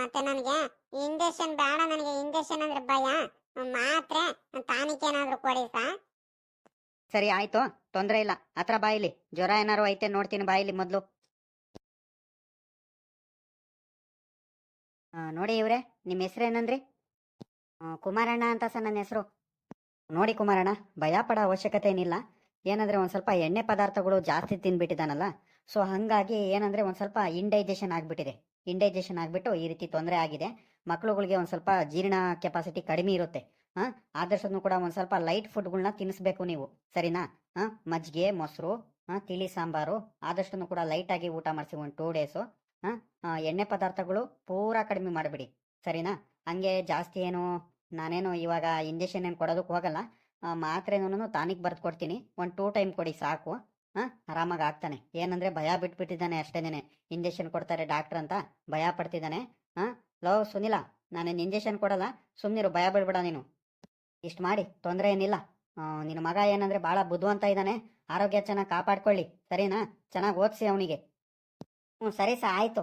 ಮತ್ತೆ ನನಗೆ ಇಂಜೆಕ್ಷನ್ ಬೇಡ, ನನಗೆ ಇಂಜೆಕ್ಷನ್ ಅಂದ್ರೆ ಭಯ. ಮಾತ್ರೆ ಟಾನಿಕ್ ಏನಾದ್ರು ಕೊಡಿ ಸಾ. ಸರಿ, ಆಯ್ತು. ತೊಂದ್ರೆ ಇಲ್ಲ. ಹತ್ರ ಬಾಯಿಲಿ ಜ್ವರ ಏನಾರು ಐತೆ ನೋಡ್ತೀನಿ ಬಾಯಿಲಿ ಮೊದ್ಲು. ನೋಡಿ ಇವ್ರೆ ನಿಮ್ಮ ಹೆಸರೇನಂದ್ರಿ ಏನಂದ್ರಿ? ಕುಮಾರಣ್ಣ ಅಂತ ಸರ್ ನನ್ನ ಹೆಸರು. ನೋಡಿ ಕುಮಾರಣ್ಣ, ಭಯ ಪಡೋ ಅವಶ್ಯಕತೆ ಏನಿಲ್ಲ. ಏನಂದ್ರೆ ಒಂದ್ ಸ್ವಲ್ಪ ಎಣ್ಣೆ ಪದಾರ್ಥಗಳು ಜಾಸ್ತಿ ತಿನ್ಬಿಟ್ಟಿದಾನಲ್ಲ ಸೊ, ಹಂಗಾಗಿ ಏನಂದ್ರೆ ಒಂದ್ ಸ್ವಲ್ಪ ಇಂಡೈಜೆಷನ್ ಆಗ್ಬಿಟ್ಟಿದೆ. ಇಂಡೈಜೆಷನ್ ಆಗ್ಬಿಟ್ಟು ಈ ರೀತಿ ತೊಂದರೆ ಆಗಿದೆ. ಮಕ್ಳುಗಳಿಗೆ ಒಂದ್ ಸ್ವಲ್ಪ ಜೀರ್ಣ ಕೆಪಾಸಿಟಿ ಕಡಿಮೆ ಇರುತ್ತೆ. ಹಾ ಕೂಡ ಒಂದು ಸ್ವಲ್ಪ ಲೈಟ್ ಫುಡ್ಗಳನ್ನ ತಿನ್ನಿಸ್ಬೇಕು ನೀವು. ಸರಿನಾ? ಹಾಂ, ಮಜ್ಜಿಗೆ, ಮೊಸರು, ಹಾಂ, ತಿಳಿ ಸಾಂಬಾರು ಆದಷ್ಟು ಕೂಡ ಲೈಟಾಗಿ ಊಟ ಮಾಡಿಸಿ ಒಂದು ಟೂ ಡೇಸು ಹಾಂ ಎಣ್ಣೆ ಪದಾರ್ಥಗಳು ಪೂರಾ ಕಡಿಮೆ ಮಾಡಿಬಿಡಿ. ಸರಿನಾ? ಹಂಗೆ ಜಾಸ್ತಿ ಏನು, ನಾನೇನು ಇವಾಗ ಇಂಜೆಕ್ಷನ್ ಏನು ಕೊಡೋದಕ್ಕೆ ಹೋಗಲ್ಲ. ಮಾತ್ರೆನೂ ಟಾನಿಕ್ ಬರೆದು ಕೊಡ್ತೀನಿ. ಒಂದು ಟೂ ಟೈಮ್ ಕೊಡಿ ಸಾಕು. ಹಾಂ, ಆರಾಮಾಗಿ ಆಗ್ತಾನೆ. ಏನಂದ್ರೆ ಭಯ ಬಿಟ್ಬಿಟ್ಟಿದ್ದಾನೆ ಅಷ್ಟೇನೆ ಇಂಜೆಕ್ಷನ್ ಕೊಡ್ತಾರೆ ಡಾಕ್ಟರ್ ಅಂತ ಭಯ ಪಡ್ತಿದ್ದಾನೆ. ಹಾಂ ಲವ್ ಸುನಿಲ, ನಾನೇನು ಇಂಜೆಕ್ಷನ್ ಕೊಡಲ್ಲ. ಸುಮ್ಮನಿರು ಭಯ ಬಿಡ್ಬೇಡ ನೀನು. ಇಷ್ಟು ಮಾಡಿ, ತೊಂದರೆ ಏನಿಲ್ಲ. ನಿನ್ನ ಮಗ ಏನಂದ್ರೆ ಭಾಳ ಬುದ್ಧಿವಂತ ಇದ್ದಾನೆ ಆರೋಗ್ಯ ಚೆನ್ನಾಗಿ ಕಾಪಾಡ್ಕೊಳ್ಳಿ. ಸರಿನಾ? ಚೆನ್ನಾಗಿ ಓದಿಸಿ ಅವನಿಗೆ. ಹ್ಞೂ ಸರಿ ಸಾ, ಆಯಿತು.